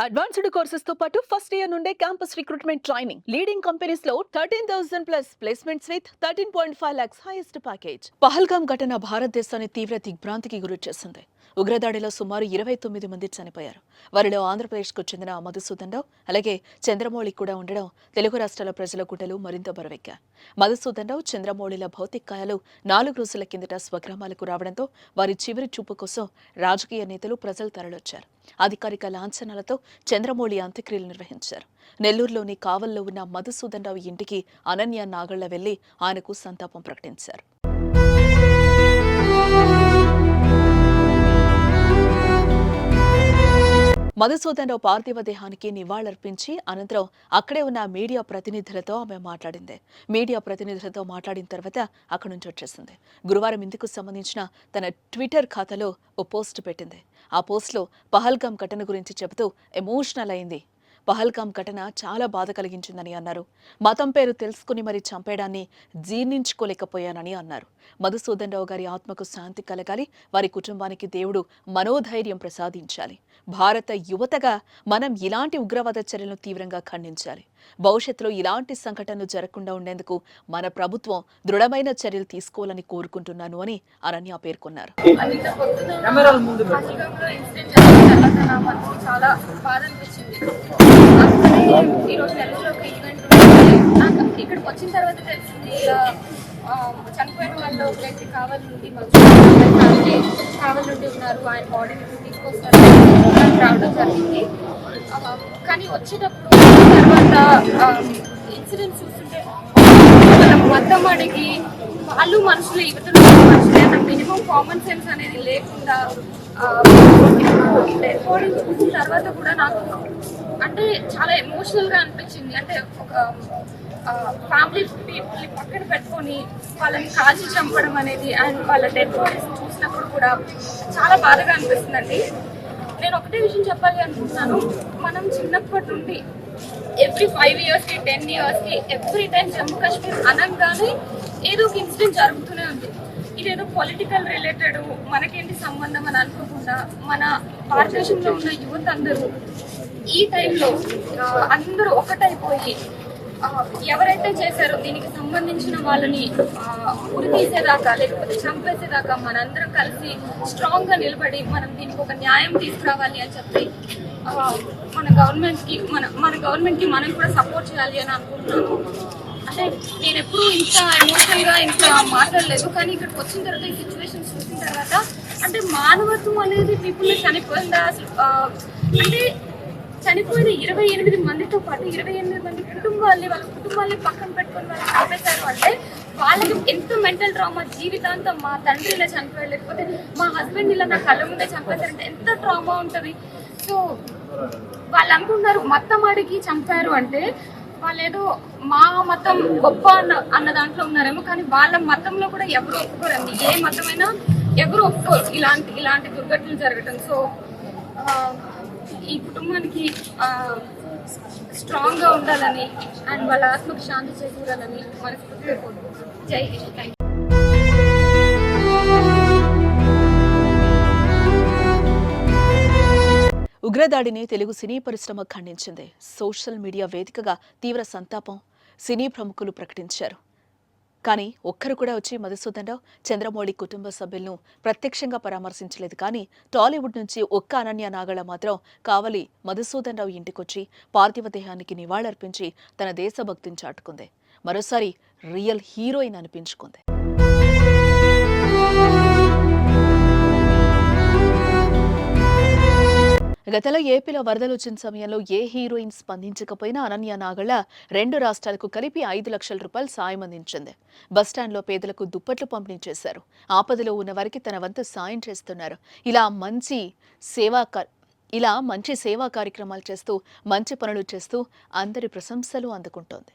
Advanced కోర్సెస్తో పాటు first year నుండే క్యాంపస్ రిక్రూట్మెంట్ ట్రైనింగ్ లీడింగ్ కంపెనీస్లో thirteen thousand plus placements with thirteen point five lakhs highest package Pahalgam ఘటన భారతదేశాన్ని తీవ్ర దిగ్భ్రాంతికి గురి చేసింది. ఉగ్రదాడిలో సుమారు ఇరవై తొమ్మిది మంది చనిపోయారు. వారిలో ఆంధ్రప్రదేశ్కు చెందిన మధుసూదన్ రావు అలాగే చంద్రమౌళి కూడా ఉండడం తెలుగు రాష్ట్రాల ప్రజల గుండెలు మరింత బరువెక్కాయి. మధుసూదన్ రావు చంద్రమౌళిల భౌతికాయాలు నాలుగు రోజుల కిందట స్వగ్రామాలకు రావడంతో వారి చివరి చూపు కోసం రాజకీయ నేతలు ప్రజలు తరలొచ్చారు అధికారిక లాంఛనాలతో చంద్రమౌళి అంత్యక్రియలు నిర్వహించారు. నెల్లూరులోని కావల్లో ఉన్న మధుసూదన్ రావు ఇంటికి అనన్య నాగళ్ళ వెళ్ళి ఆయనకు సంతాపం ప్రకటించారు. మధుసూదన్ రావు పార్థివ దేహానికి నివాళులర్పించి అనంతరం అక్కడే ఉన్న మీడియా ప్రతినిధులతో ఆమె మాట్లాడింది. మీడియా ప్రతినిధులతో మాట్లాడిన తర్వాత అక్కడి నుంచి వచ్చేసింది. గురువారం ఇందుకు సంబంధించిన తన ట్విట్టర్ ఖాతాలో ఓ పోస్ట్ పెట్టింది. ఆ పోస్ట్లో పహల్గామ్ ఘటన గురించి చెబుతూ ఎమోషనల్ అయింది పహల్గామ్ ఘటన చాలా బాధ కలిగించిందని అన్నారు. మతం పేరు తెలుసుకుని మరి చంపేయడాన్ని జీర్ణించుకోలేకపోయానని అన్నారు. మధుసూదన్ రావు గారి ఆత్మకు శాంతి కలగాలి వారి కుటుంబానికి దేవుడు మనోధైర్యం ప్రసాదించాలి. భారత యువతగా మనం ఇలాంటి ఉగ్రవాద చర్యలను తీవ్రంగా ఖండించాలి. భవిష్యత్తులో ఇలాంటి సంఘటనలు జరగకుండా ఉండేందుకు మన ప్రభుత్వం దృఢమైన చర్యలు తీసుకోవాలని కోరుకుంటున్నాను అని అనన్య పేర్కొన్నారు. చాలా బాధ అనిపించింది ఈ రోజు నెలలో ఒక ఈవెంట్ ఉంది. నాకు ఇక్కడికి వచ్చిన తర్వాత తెలిసింది చనిపోయిన వాళ్ళు ఒక వ్యక్తి కావాలి నుండి మంచి కావాలి నుండి ఉన్నారు ఆయన బాడీని తీసుకొస్తారు రావడం జరిగింది కానీ వచ్చేటప్పుడు తర్వాత ఇన్సిడెంట్ చూస్తుంటే మనం మొత్తం అడిగి వాళ్ళు మనుషులు ఇవతల మనుషులే మినిమం కామన్ సెన్స్ అనేది లేకుండా డెడ్ చూసిన తర్వాత కూడా నాకు అంటే చాలా ఎమోషనల్గా అనిపించింది. అంటే ఒక ఫ్యామిలీ పీపుల్ పక్కన పెట్టుకొని వాళ్ళని కాల్చి చంపడం అనేది అండ్ వాళ్ళ డెడ్ బాడీస్ చూసినప్పుడు కూడా చాలా బాధగా అనిపిస్తుందండి. నేను ఒకటే విషయం చెప్పాలి అనుకుంటున్నాను. మనం చిన్నప్పటి నుండి ఎవ్రీ ఫైవ్ ఇయర్స్కి టెన్ ఇయర్స్కి ఎవ్రీ టైం జమ్మూ కాశ్మీర్ అనగానే ఏదో ఒక ఇన్సిడెంట్ జరుగుతూనే ఉంది. ఇదేదో పొలిటికల్ రిలేటెడ్ మనకేంటి సంబంధం అని అనుకోకుండా మన భారతదేశంలో ఉన్న యువత అందరూ ఈ టైంలో అందరూ ఒకటైపోయి ఎవరైతే చేశారో దీనికి సంబంధించిన వాళ్ళని ఉరి తీసేదాకా లేకపోతే చంపేసేదాకా మనందరం కలిసి స్ట్రాంగ్గా నిలబడి మనం దీనికి ఒక న్యాయం తీసుకురావాలి అని చెప్పి మన గవర్నమెంట్కి మన మన గవర్నమెంట్కి మనం కూడా సపోర్ట్ చేయాలి అని అనుకుంటున్నాను అంటే నేను ఎప్పుడూ ఇంత ఎమోషనల్గా ఇంత మాట్లాడలేదు. కానీ ఇక్కడికి వచ్చిన తర్వాత ఈ సిచ్యువేషన్ చూసిన తర్వాత అంటే మానవత్వం అనేది పీపుల్ చనిపోయిందా? అసలు అంటే చనిపోయిన ఇరవై ఎనిమిది మందితో పాటు ఇరవై ఎనిమిది మంది కుటుంబాల్ని వాళ్ళ కుటుంబాల్ని పక్కన పెట్టుకొని వాళ్ళు చంపేశారు అంటే వాళ్ళకి ఎంత మెంటల్ ట్రామా జీవితాంతం మా తండ్రి ఇలా చనిపోయారు లేకపోతే మా హస్బెండ్ ఇలా నా కళ్ళ ముందే చంపేశారంటే ఎంత ట్రామా ఉంటుంది? సో వాళ్ళు అనుకుంటున్నారు మొత్తం అడిగి చంపారు అంటే వాళ్ళు ఏదో మా మతం గొప్ప అన్న అన్న దాంట్లో ఉన్నారేమో కానీ వాళ్ళ మతంలో కూడా ఎవరు ఒప్పుకోరండి. ఏ మతమైనా ఎవరు ఒప్పుకోరు. ఇలాంటి ఇలాంటి దుర్ఘటనలు జరగటం. సో ఈ కుటుంబానికి స్ట్రాంగ్గా ఉండాలని అండ్ వాళ్ళ ఆత్మకు శాంతి చేకూరాలని మనస్ఫూర్తిగా కోరుకుంటున్నాను. జై హింద్. థ్యాంక్ ఉగ్రదాడిని తెలుగు సినీ పరిశ్రమ ఖండించింది. సోషల్ మీడియా వేదికగా తీవ్ర సంతాపం సినీ ప్రముఖులు ప్రకటించారు. కానీ ఒక్కరు కూడా వచ్చి మధుసూదన్ రావు చంద్రమౌళి కుటుంబ సభ్యులను ప్రత్యక్షంగా పరామర్శించలేదు. కానీ టాలీవుడ్ నుంచి ఒక్క అనన్య నాగళ మాత్రం కావలి మధుసూదన్ రావు ఇంటికొచ్చి పార్థివ దేహానికి నివాళులర్పించి తన దేశభక్తిని చాటుకుంది. మరోసారి రియల్ హీరోయిన్ అనిపించుకుంది. గతంలో ఏపీలో వరదలు వచ్చిన సమయంలో ఏ హీరోయిన్ స్పందించకపోయినా అనన్య నాగళ్ళ రెండు రాష్ట్రాలకు కలిపి ఐదు లక్షల రూపాయలు సాయం అందించింది. బస్టాండ్లో పేదలకు దుప్పట్లు పంపిణీ చేశారు. ఆపదలో ఉన్న వారికి తన వంతు సాయం చేస్తున్నారు. ఇలా మంచి సేవా ఇలా మంచి సేవా కార్యక్రమాలు చేస్తూ మంచి పనులు చేస్తూ అందరి ప్రశంసలు అందుకుంటోంది.